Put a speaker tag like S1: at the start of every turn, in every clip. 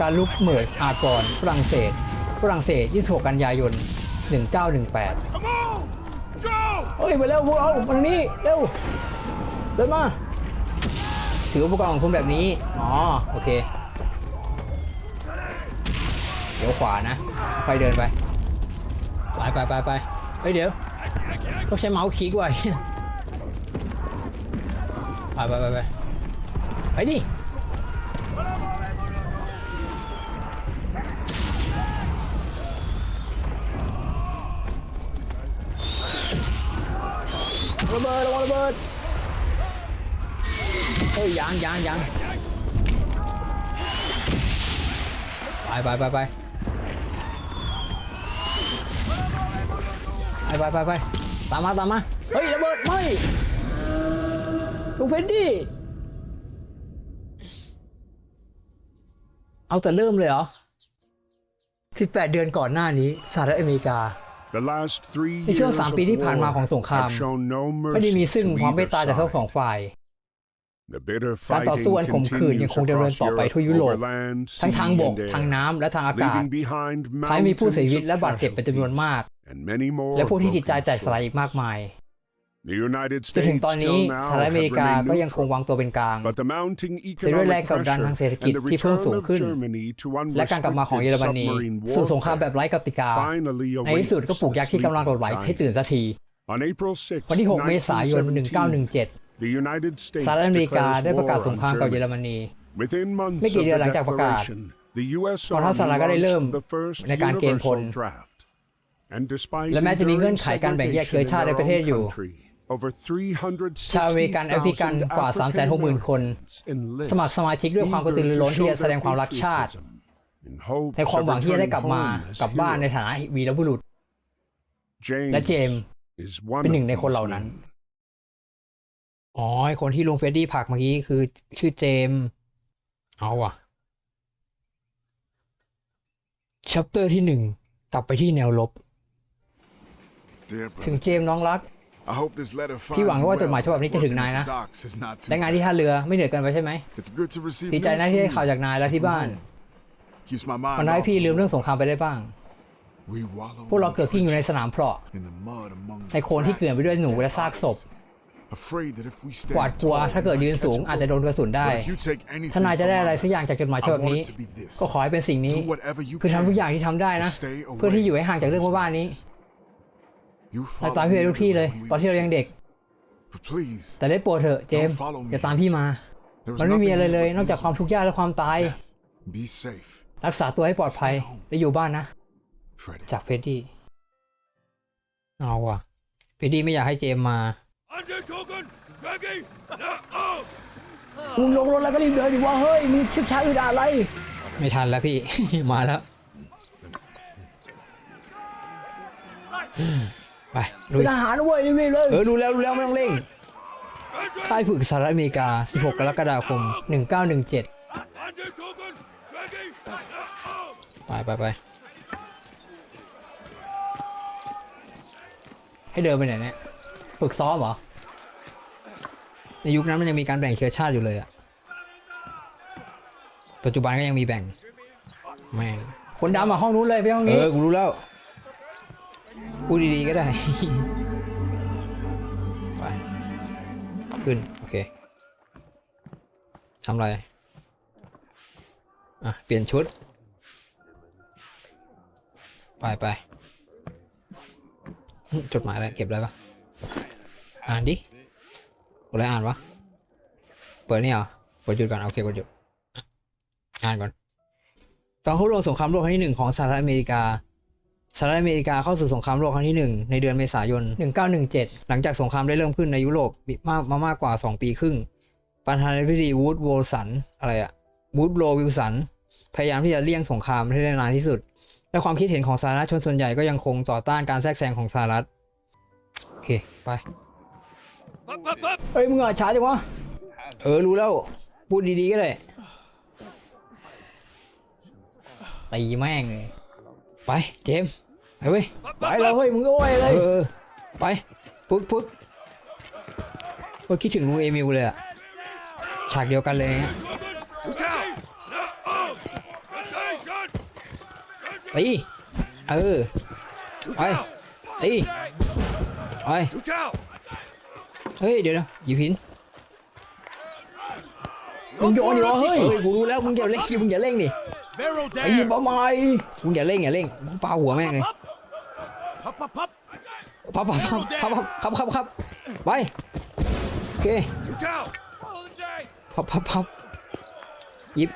S1: การลุกเมิร์สอากรฝรั่งเศส ฝรั่งเศส 26 กันยายน 1918 เฮ้ย ไปเร็วพวกเรามาทางนี้ เร็ว เดินมา ถืออุปกรณ์ของคุณแบบนี้ อ๋อ โอเค เดี๋ยวขวานะ ไปเดินไป ไปไปไปไปเฮ้ย เดี๋ยวก็ใช้เมาส์คลิกไว้ไปไปไปไปไปดิ ระเบิดระวังระเบิดเฮ้ยยังยังยังไปไปไปไปไปไปไปตามมาตามมาเฮ้ยระเบิดไม่ลูกเฟนดี้เอาแต่เริ่มเลยเหรอ 18 เดือนก่อนหน้านี้สหรัฐอเมริกา ในช่วง
S2: years
S1: สาม
S2: of
S1: ปีที่ผ่านมาของสงคราม
S2: war have shown no
S1: ไม่ได้มี
S2: mercy
S1: ซึ่ง
S2: to
S1: ความเมต
S2: either
S1: ตาจากทั้งสอง
S2: side.
S1: ฝ่าย
S2: The bitter
S1: การต่อ
S2: fighting
S1: สู้อันขมขื่นยัง
S2: continues
S1: คงดำเนิน
S2: across
S1: ต่อไป
S2: Europe
S1: ทั่วยุโรป
S2: over land,
S1: ทั้ง
S2: sea,
S1: ทางบก
S2: and
S1: ทาง
S2: air,
S1: น้ำและทางอากาศ
S2: leaving behind
S1: ท้ายมีผู้เสียชีวิต
S2: mountains
S1: และ
S2: of
S1: บาดเจ็บเป็นจำนวนมาก
S2: casualties and many more
S1: และผู้ที่จิตใจ
S2: broken
S1: แตกสลาย
S2: souls.
S1: อีกมากมาย
S2: The United
S1: จนถึง
S2: States
S1: ตอนนี้
S2: till
S1: ส
S2: now
S1: หรัฐอเม
S2: have
S1: ริกาก็
S2: remained
S1: ยังคง
S2: neutral.
S1: วางตัวเป็นกลาง
S2: But the mounting
S1: แต่ด้วยแรง
S2: economic
S1: กดดัน
S2: pressure
S1: ทางเศรษฐ
S2: and
S1: กิจ
S2: the
S1: ที่เพิ่ม
S2: return
S1: สูง
S2: of
S1: ขึ้น
S2: Germany to
S1: และการกลับมาของเยอร
S2: unrestricted
S1: มนี
S2: submarine
S1: สู่สงครามแบบ
S2: warfare
S1: ไร้กติกา
S2: finally
S1: ในที่สุดก็
S2: awaits
S1: ปลุกยักษ์ที่กำลังโดดไหว
S2: sleeping
S1: ให้ตื่นสักที
S2: On April 6,
S1: วันที่ 6 เมษายน 1917
S2: the United States
S1: สหรัฐอเมริกา
S2: declares
S1: ได้ประกาศ
S2: war
S1: สง
S2: on
S1: ครามกับเยอร
S2: Germany.
S1: มนี
S2: Within months
S1: ไม่กี่
S2: of
S1: เดือน
S2: the
S1: หลังจากประกาศ
S2: declaration, the U.S.
S1: กองทัพสหรัฐก็ได้เริ่ม
S2: launched the first
S1: ในการเกณฑ์พล
S2: universal draft. And despite
S1: และแม้จะมีเงื่อน
S2: enduring
S1: ไขการแบ่งแยกเชื้อชาติในประเทศอยู่
S2: segregation in their own country, over 360,000
S1: ชาวอเมริกันแอฟริกันกว่า 360,000 คน
S2: enlist
S1: สมัครสมาชิกด้วยความกระตือรือร้นที่จะแสดงความรักชาติ
S2: in hopes
S1: ในความหวังที่จะได้
S2: of
S1: กลับมา
S2: returning home as
S1: กลับบ้านใน
S2: heroes.
S1: ฐานะวีรบุรุษ
S2: James
S1: และเจมส์
S2: is one
S1: เป็นหนึ่ง
S2: of
S1: ในคนเหล่า
S2: these
S1: นั้น
S2: men.
S1: อ๋อไอคนที่ลุงเฟรดดี้ผลักเมื่อกี้คือชื่อเจมส์เอาว่ะชัปเตอร์ที่หนึ่งกลับไปที่แนวลบ
S3: Dear
S1: ถึง
S3: brother,
S1: เจมส์น้องรัก
S3: I hope this letter
S1: พี่
S3: finds
S1: หวัง
S3: you
S1: ว่าจด
S3: well.
S1: หมายฉบับนี้จะถึงนายนะ
S3: The docks is not too
S1: และงาน
S3: bad.
S1: ที่ท่าเรือไม่เหนื่อยเกินไปใช่ไหม
S3: It's good to receive
S1: ดีใจ
S3: news
S1: นะที่ได้
S3: from
S1: ข่าว
S3: you.
S1: จากนายและที่บ้าน
S3: Keeps my
S1: มัน
S3: mind
S1: ทำให้
S3: off
S1: พี่
S3: of
S1: ลืม
S3: it.
S1: เรื่องสงครามไปได้บ้าง
S3: We wallow
S1: พวกเรา
S3: in the
S1: เกิดกิ้งอยู่ใน
S3: trenches,
S1: สนามเพาะ
S3: in the mud among
S1: ในโคลนที่เกลื่อนไปด้วยหนูและซากศพ
S3: Afraid that if we
S1: หวาด
S3: stand
S1: กลัว
S3: tall,
S1: ถ้าเกิด
S3: we
S1: ยืน
S3: might
S1: สูง
S3: catch a
S1: อาจจะโดนกระสุนได้
S3: bullet. But if you take anything
S1: ถ้านายจะได้
S3: from
S1: อะไร
S3: my
S1: สักอย่างจากจดหมายฉ
S3: I
S1: บับ
S3: want
S1: นี้
S3: it to be this.
S1: ก็ขอให้เป็นสิ่งนี้
S3: Do whatever you
S1: คือทำ
S3: can
S1: ทุกอย่างที่ทำได้นะ
S3: to stay
S1: เพื่อที่อยู่
S3: away
S1: ให้ห่างจากเรื่องบ้าๆนี้
S3: You
S1: เรา
S3: follow
S1: ตามพี่ไป
S3: me
S1: ทุกที่เลย
S3: everywhere
S1: ตอนที่เรายังเด็ก
S3: But please,
S1: แต่ได้โปรดเถอะเจมส์อย่าตามพี่มา
S3: there is
S1: มันไม่มี
S3: nothing
S1: อะไร
S3: here
S1: เลย
S3: but
S1: นอกจากความ
S3: misery.
S1: ทุกข์ยากและความตาย
S3: Be safe,
S1: รักษาตัวให้ปลอดภัย และอยู่บ้านนะ
S3: Freddy.
S1: จากเฟรดดี้ เอาว่ะเฟรดดี้ไม่อยากให้เจมส์มา
S2: Undertaken! Draggy! Now!
S1: มึงลงรถแล้วก็รีบเดินดิว่าเฮ้ยมึงชึกช้าอึดอัดอะไร ไม่ทันแล้วพี่ มาแล้ว ไปลุยทหารเว้ยรีบๆเลยเออรู้แล้วรู้แล้วไม่ต้องเร่ง ค่ายฝึกสหรัฐอเมริกา 16 กรกฎาคม 1917
S2: Undertaken! Draggy! Now!
S1: ไปไปไปให้เดินไปไหนเนี่ย ฝึกซ้อมเหรอ ในยุคนั้นมันยังมีการแบ่งเชื้อชาติอยู่เลยอะปัจจุบันก็ยังมีแบ่ง แม่งคนดำอะห้องนู้นเลยไปห้องนี้เออกูรู้แล้ว พูดดีๆก็ได้ ไป ขึ้น โอเคทำอะไร อะ เปลี่ยนชุด ไปไปจดหมายอะไรเก็บได้ปะอ่านดิอะไรอ่านวะ เปิดนี่เหรอ กดหยุดก่อน โอเค กดหยุด อ่านก่อน ตอนเข้าร่วมสงครามโลกครั้งที่หนึ่งของสหรัฐอเมริกา สหรัฐอเมริกาเข้าสู่สงครามโลกครั้งที่หนึ่งในเดือนเมษายน 1917 หลังจากสงครามได้เริ่มขึ้นในยุโรปมากมามากกว่า 2 ปีครึ่ง ประธานาธิบดีวูดโวลสันอะไรอะวูดโรวิลสันพยายามที่จะเลี่ยงสงครามให้ได้นานที่สุด และความคิดเห็นของสาธารณชนส่วนใหญ่ก็ยังคงต่อต้านการแทรกแซงของสหรัฐโอเคไปเฮ้ยมึงอะช้าจังวะเออรู้แล้วพูดดีๆก็ได้ตีแม่งเลยไปเจมส์ ไปเว้ยไปแล้วเฮ้ยมึงก็ไว้เลยเออไปปึ๊บปึ๊บเฮ้ยคิดถึงลุงเอมิลเลยอะฉากเดียวกันเลยฮะ
S2: Watch out! Now!
S1: ตีเออ
S2: Two
S1: Ê.
S2: down.
S1: ตีไป
S2: Two down.
S1: เฮ้ยเดี๋ยวนะหยิบหินมึงโยนอยู่เหรอเฮ้ยกูรู้แล้วมึงอย่าเร่งมึงอย่าเร่งดิ
S2: Barrel
S1: ไอ้
S2: down.
S1: บ้าไม่มึงอย่าเร่งอย่าเร่งมึงปาหัวแม่งเลย
S2: Up, up, up.
S1: พับพับพับพับพับพับพับไปโอเค
S2: Two down.
S1: พับพับพับหยิบ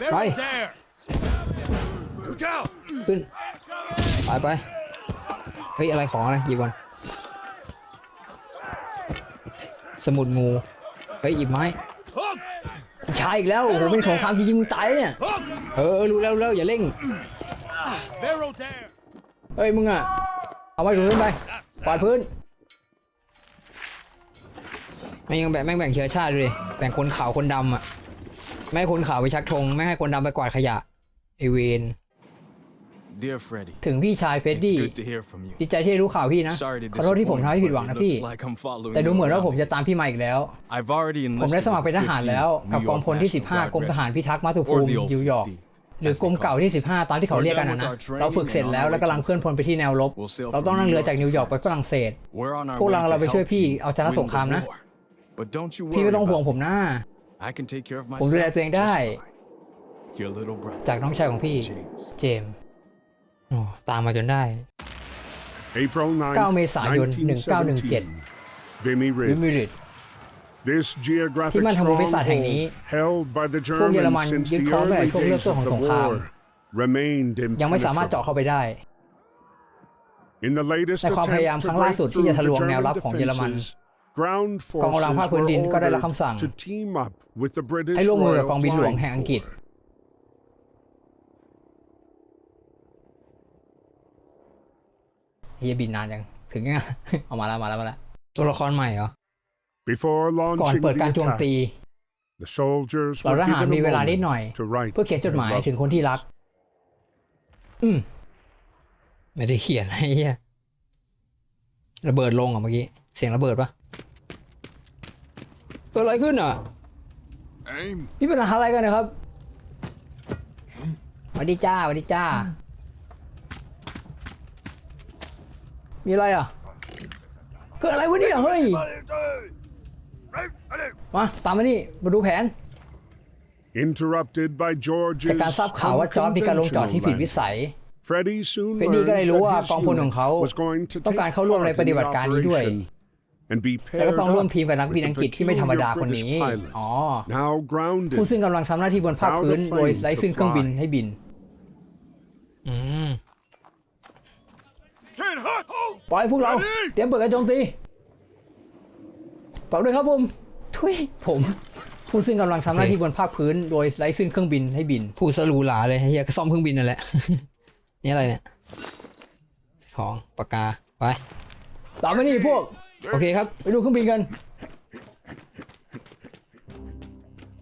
S2: Barrel
S1: Ê.
S2: there. Two down.
S1: ขึ้นไปไปเฮ้ยอะไรของอะไรหยิบก่อนสมุดงูเฮ้ยหยิบไม้
S2: Hook.
S1: ใช่อีกแล้วโอ้โหเป็นของความจริงๆมึงตายเนี่ย
S2: Hook.
S1: เออรู้แล้วรู้แล้วอย่าเร่ง
S2: Barrel there.
S1: เฮ้ยมึงอะ เอาไว้ดูพื้นไปปล่อยพื้นแม่งยังแบ่งแม่งแบ่งเชื้อชาติดูดิแบ่งคนขาวคนดำอะไม่ให้คนขาวไปชักธงไม่ให้คนดำไปกวาดขยะไอเวน
S4: Dear Freddy,
S1: ถึงพี่ชายเฟด
S4: it's
S1: ดี้
S4: good to hear from you.
S1: ดีใจที่ได้รู้ข่าวพี่นะ
S4: Sorry to
S1: ขอโทษที่ผม
S4: disappoint,
S1: ทำให้ผิด
S4: but
S1: หวัง
S4: it
S1: นะพี่
S4: looks like I'm following
S1: แต่ดู
S4: you
S1: เหมือนว่าผม
S4: around.
S1: จะตามพี่มาอีกแล้ว
S4: I've already
S1: ผมได้
S4: enlisted
S1: สมัครเป็นทหารแล้ว
S4: 15
S1: กับ
S4: New
S1: กอง
S4: York
S1: พลที่
S4: National
S1: 15กรม
S4: Guard
S1: ทหารพิทักษ์มาตุภู
S4: or
S1: มิ
S4: the old
S1: นิวยอร์ก
S4: 50,
S1: หรือกรมเก่าที่ 15 ตามที่เขาเรียกกันนะนะ เราฝึกเสร็จแล้วแล้วกำลังเคลื่อนพลไปที่แนวรบ
S4: We'll sail
S1: เรา
S4: from
S1: ต้องนั่ง
S4: New
S1: เรือ
S4: York
S1: จากนิวยอร์กไปฝรั่งเศส
S4: We're on our
S1: พวกเรา
S4: way
S1: เรา
S4: to
S1: ไปช่วย
S4: help
S1: พี่
S4: you
S1: เอาชนะ
S4: win
S1: สงคราม
S4: the
S1: นะ
S4: war. But don't you
S1: พี่
S4: worry
S1: ไม่ต้องห่วง
S4: about
S1: ผมนะ
S4: I can take care of
S1: ผมดูแล
S4: myself
S1: ตัวเอง
S4: just
S1: ได้
S4: fine. Your little brother,
S1: จากน้องชายของพี่
S4: James.
S1: เจมส์โอ้ตามมาจนได้
S3: April 9th,
S1: 9เมษายน
S3: 1917. Vimy
S1: วิ
S3: Ridge.
S1: มิริต
S3: This geographic
S1: ที่มั่นทางภูมิศาสตร์แห่งนี้
S3: stronghold, held by the
S1: พวกเยอรมัน
S3: Germans since
S1: ยึด
S3: the
S1: ครองตั้งแต่
S3: early
S1: ช่วงเริ่ม
S3: days
S1: ต้นของ
S3: of
S1: ส
S3: the
S1: งคราม
S3: war, remained
S1: ยังไม่สามารถเจาะเข้า
S3: impenetrable.
S1: ไปได้
S3: In the latest
S1: ในความพยายาม
S3: attempt
S1: ครั้
S3: to
S1: งล่า
S3: break
S1: สุดที่จะ
S3: through
S1: ทะล
S3: the
S1: วงแนว
S3: German
S1: รับของเยอรมัน
S3: defenses, ground
S1: กองกำลังภาค
S3: forces
S1: พื้น
S3: were
S1: ดินก็ได้รับคำสั่ง
S3: ordered to team up with the British
S1: ให้ร่วมมือกับ
S3: Royal
S1: กองบินหลวง
S3: Flying
S1: แห่งอังกฤษ
S3: Corps.
S1: เฮียบินนานยังถึงยังเอามาแล้วมาแล้วมาแล้วตัวละครใหม่เหรอ
S3: Before
S1: ก่อน
S3: launching
S1: เปิด
S3: the
S1: การโจม
S3: attack,
S1: ตี
S3: the soldiers
S1: เรา
S3: were
S1: ทหาร
S3: given
S1: มี
S3: a
S1: เวลานิด
S3: moment
S1: หน่อย
S3: to write
S1: เพื่อเขียนจดหมาย
S3: their
S1: ถึงคนที่รัก อืมไม่ได้เขียนไอ้เหี้ยระเบิดลงอะเมื่อกี้ เสียงระเบิดปะเกิดอะไรขึ้นอะ
S3: Aim.
S1: พี่เป็นอะไรกันนะครับสวัสดีจ้าสวัสดีจ้า มีอะไรอะ เกิดอะไรวะเนี่ยเฮ้ย มาตามมานี่มาดูแผน
S3: Interrupted by
S1: จาก
S3: George's
S1: การทราบข่าวว่าจอร์จมีการลงจอดที่ผิดวิ
S3: unconventional
S1: สัย
S3: plan. Freddie soon
S1: เฟรดดี้
S3: learned
S1: ก็ได้รู้ว่า
S3: that his
S1: กองพลของเขา
S3: unit was going to
S1: ต้องการ
S3: take
S1: เข้าร่วมใน
S3: part
S1: ป
S3: in
S1: ฏิ
S3: the
S1: บัติการนี้ด้วย
S3: operation and be
S1: แล้วก็
S3: paired
S1: ต้องร่วม
S3: up
S1: ทีมกับนักบิน
S3: with
S1: อัง
S3: the
S1: กฤษที่ไม่ธรรมดา
S3: peculiar
S1: คนนี้
S3: British pilot,
S1: อ๋อ
S3: now grounded
S1: ผู้ซึ่งกำลังทำหน้าที่บนภาคพื้นโดยไร้ซึ่งเครื่องบินให้บิน อืม
S2: Ten hot.
S1: ปล่อยพวกเรา เตรียมเปิดการโจมตีเปล่าด้วยครับผม ทุยผมผู้ซึ่งกำลังทำหน้าที่บนภาคพื้น โดยไร้ซึ่งเครื่องบินให้บิน ผู้สรูหลาเลยเฮียก็ซ่อมเครื่องบินนั่นแหละ นี่อะไรเนี่ย ของปากกา ไปตามมานี่พวก โอเคครับ ไปดูเครื่องบินกัน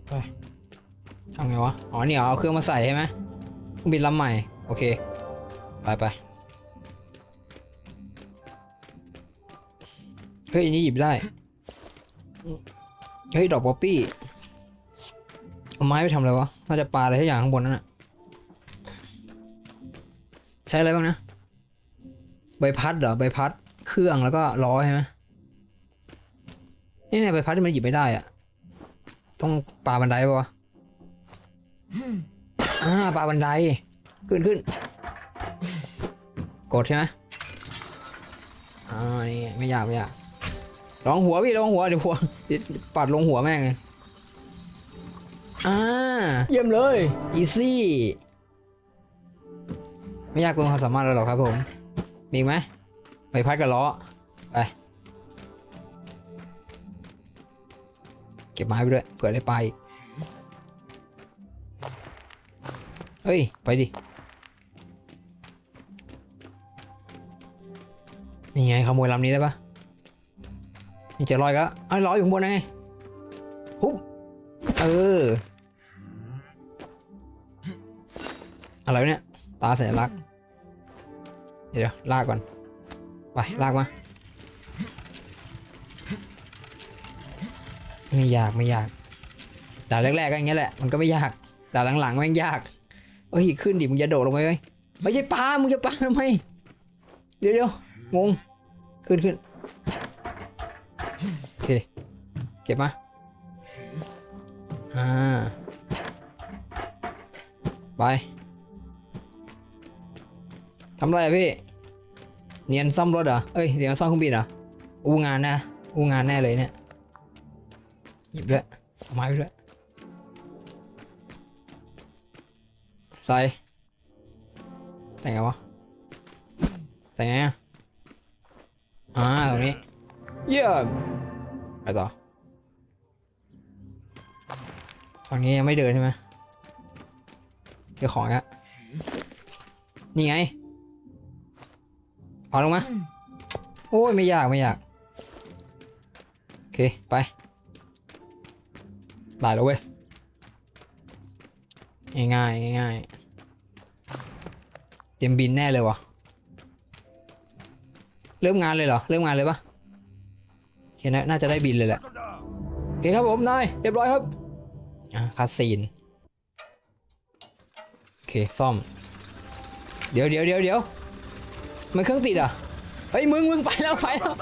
S1: ไปทำไงวะ อ๋อนี่เหรอเอาเครื่องมาใส่ใช่ไหมเครื่องบินลำใหม่ โอเค ไปไปเฮ้ยอันนี้หยิบได้ เฮ้ยดอกป๊อปปี้เอาไม้ไปทำอะไรวะน่าจะปลาอะไรทุกอย่างข้างบนนั่นน่ะใช้อะไรบ้างนะใบพัดเหรอใบพัดเครื่องแล้วก็ล้อใช่ไหมนี่เนี่ยใบพัดที่มันหยิบไม่ได้อะต้องปาบันไดปะวะอ่าปาบันไดขึ้นขึ้นกดใช่ไหมอ่านี่ไม่ยากไม่ยาก ลองหัวพี่ลองหัวเดี๋ยวหัวเดี๋ยวปัดลงหัวแม่งเลยอ่าเยี่ยมเลยอีซี่ไม่ยากเกินความสามารถเราหรอกครับผม มีอีกไหมใบพัดกับล้อไปเก็บไม้ไปด้วยเผื่อได้ไปอีกเฮ้ย ไปดิ นี่ไงขโมยลำนี้ได้ปะ นี่จะลอยก็ไอ้ลอยอยู่ข้างบนไงฮุบเออ อะไรเนี่ย ตาสัญลักษณ์เดี๋ยวลากก่อน ไป ลากมา ไม่ยากไม่ยากด่าแรกๆก็อย่างเงี้ยแหละ มันก็ไม่ยากด่าหลังๆแม่งยากเอ้ยขึ้นดิมึงจะโดดลงไปไหมไม่ใช่ปลามึงจะปลาทำไมเดี๋ยวเดี๋ยวงงขึ้นขึ้น เก็บมา อ่า ไปทำอะไรอะพี่ เนียนซ่อมรถเหรอ เอ้ยเดี๋ยวซ่อมเครื่องบินเหรอ อู้งานนะ อู้งานแน่เลยเนี่ย หยิบด้วยเอาไม้ไปด้วย ใส่ใส่ไงวะใส่ไงอะอ่าตรงนี้ เยี่ยมไปต่อ ฝั่งนี้ยังไม่เดินใช่ไหมเจอของอะนี่ไงพอลงมา โอ้ยไม่ยากไม่ยาก โอเค ไปได้แล้วเว้ย ง่ายๆง่ายๆเตรียมบินแน่เลยวะเริ่มงานเลยเหรอ เริ่มงานเลยปะโอเคนะน่าจะได้บินเลยแหละ โอเคครับผมนายเรียบร้อยครับ อะคาซีนโอเคซ่อม เดี๋ยวเดี๋ยวเดี๋ยวเดี๋ยวมันเครื่องติดอะเฮ้ยมึงมึงไปแล้วไปแล้ว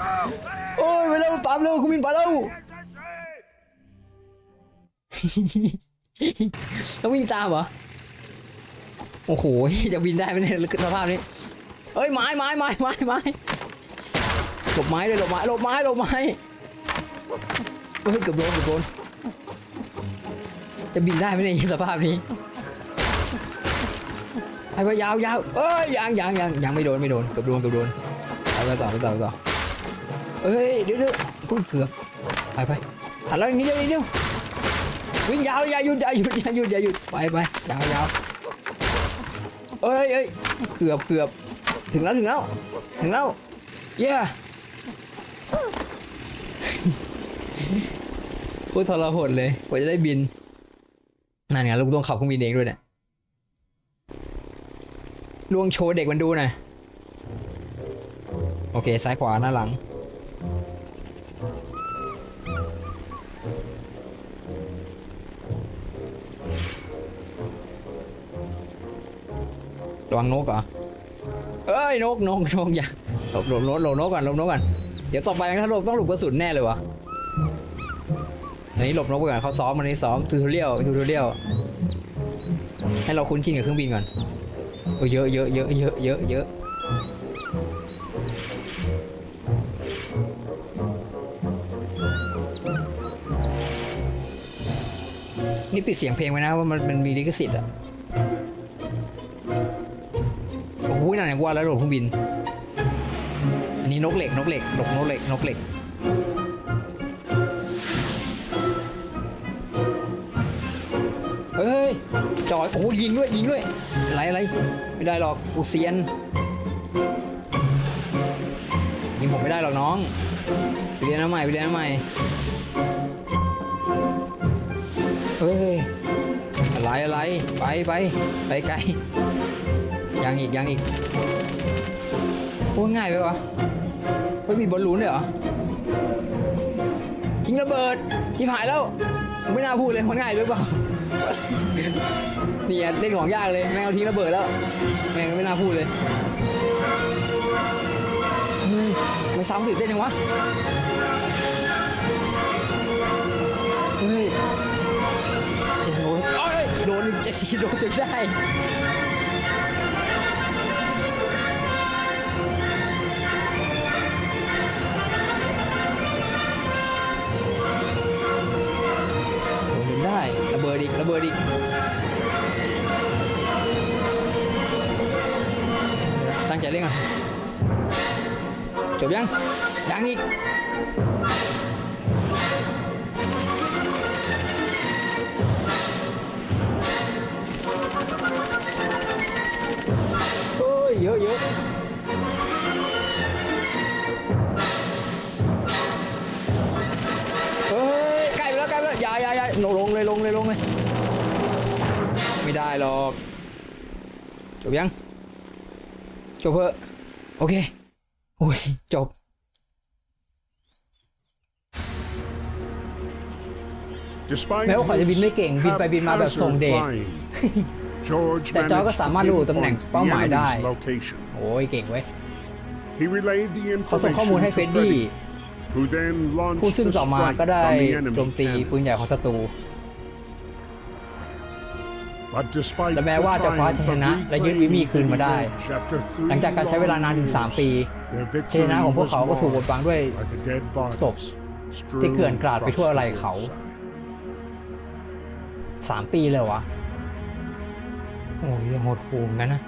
S1: โอ้ยไปแล้วตามเร็วคุณมินไปแล้วต้องวิ่งตามเหรอโอ้โหจะบินได้ไหมเนี่ยสภาพนี้เฮ้ยไม้ไม้ไม้ไม้ไม้หลบไม้เลยหลบไม้หลบไม้หลบไม้เฮ้ยเกือบโดนเกือบโดน จะบินได้ไหมเนี่ยสภาพนี้ไปไปยาวยาวเอ้ยยังยังยังยังไม่โดนไม่โดนเกือบโดนเกือบโดนไปไปต่อไปต่อไปต่อเอ้ยเดี๋ยวเดี๋ยวพูดเกือบไปไปถัดแล้วอีกนิดเดียวนิดเดียววิ่งยาวอย่าหยุดอย่าหยุดอย่าหยุดอย่าหยุดไปไปยาวยาวเอ้ยเอ้ยเกือบเกือบถึงแล้วถึงแล้วถึงแล้วเย้พูดทรหดเลยกว่าจะได้บิน นั่นไงลูกต้องขับเครื่องบินเองด้วยเนี่ยลวงโชว์เด็กมันดูหน่อยโอเค ซ้ายขวาหน้าหลัง ระวังนกเหรอ เอ้ย นกนกนกอย่าหลบหลบหลบหลบนกก่อนหลบนกก่อน เดี๋ยวต่อไปถ้าหลบต้องหลบกระสุนแน่เลยวะ อันนี้หลบนกไปก่อนเขาซ้อมอันนี้ซ้อมทูทอเรียลทูทอเรียลให้เราคุ้นชินกับเครื่องบินก่อนโอ้เยอะเยอะเยอะเยอะเยอะเยอะนี่ปิดเสียงเพลงไว้นะว่ามันมันมีลิขสิทธิ์อะโอ้โหนั่นไงกูว่าแล้วหลบเครื่องบิน อันนี้นกเหล็กนกเหล็กหลบนกเหล็กนกเหล็ก จอยโอ้ยิงด้วยยิงด้วยอะไรอะไรไม่ได้หรอกกูเซียนยิงผมไม่ได้หรอกน้องไปเรียนน้ำใหม่ไปเรียนน้ำใหม่เฮ้ยอะไรอะไรไปไปไปไกลยังอีกยังอีกโอ้ยง่ายไปวะเฮ้ยมีบอลลูนด้วยเหรอยิงระเบิดชิบหายแล้วไม่น่าพูดเลยมันง่ายหรือเปล่า เนี่ยเล่นของยากเลยแม่งเอาทิ้งระเบิดแล้ว แม่งไม่น่าพูดเลยเฮ้ยไม่ซ้ำตื่นเต้นยังวะเฮ้ยโดนโดนจะชีโดนจนได้ ระเบิดอีกระเบิดอีกตั้งใจเล่นอะจบยังยังอีก ไม่ได้หรอก จบยัง จบเพอะโอเค โอ้ย จบ
S3: Despite
S1: แม้ว่าเขาจะบินไม่เก่ง บิน
S3: have
S1: ไปบินมาแบบ
S3: hazard
S1: ส่งเดช
S3: flying,
S2: George
S1: แต่จอร์จก็
S2: managed
S1: สา
S2: to
S1: มารถรู้ตำแหน่ง
S2: pinpoint
S1: เป้า
S2: the
S1: หมายได้
S2: enemy's location.
S1: โอ้ย เก่งเว้ย
S2: He relayed the
S1: เขาส่งข้อมูล
S2: information
S1: ให้
S2: to
S1: เฟรดดี้
S2: Freddy, who then
S1: ผู้
S2: launched
S1: ซึ่ง
S2: the
S1: ต่อมา
S2: strike
S1: ก็ได้
S2: from the
S1: โจม
S2: enemy
S1: ตีปืน
S2: cannon.
S1: ใหญ่ของศัตรู
S2: But despite
S1: และแม้
S2: the
S1: ว่าจะคว้า
S2: triumph
S1: ชัยช
S2: of
S1: นะและยึดวิมี
S2: reclaiming
S1: คืนมาได้
S2: Vinny Ridge after three
S1: หลังจากการใช้เวลานานถึง
S2: long
S1: 3ปี
S2: years, their
S1: ชัยชนะของพวก
S2: victory
S1: เขาก็ถูกบด
S2: was
S1: บังด้วย
S2: marked by the dead
S1: ศพ
S2: bodies
S1: ที่เกลื่อน
S2: strewn
S1: กลาดไปทั่ว
S2: across
S1: ไหล่
S2: the
S1: เขา
S2: hillside.
S1: สามปีเลยวะโอ้ยโหดหูเหมือนกันนะ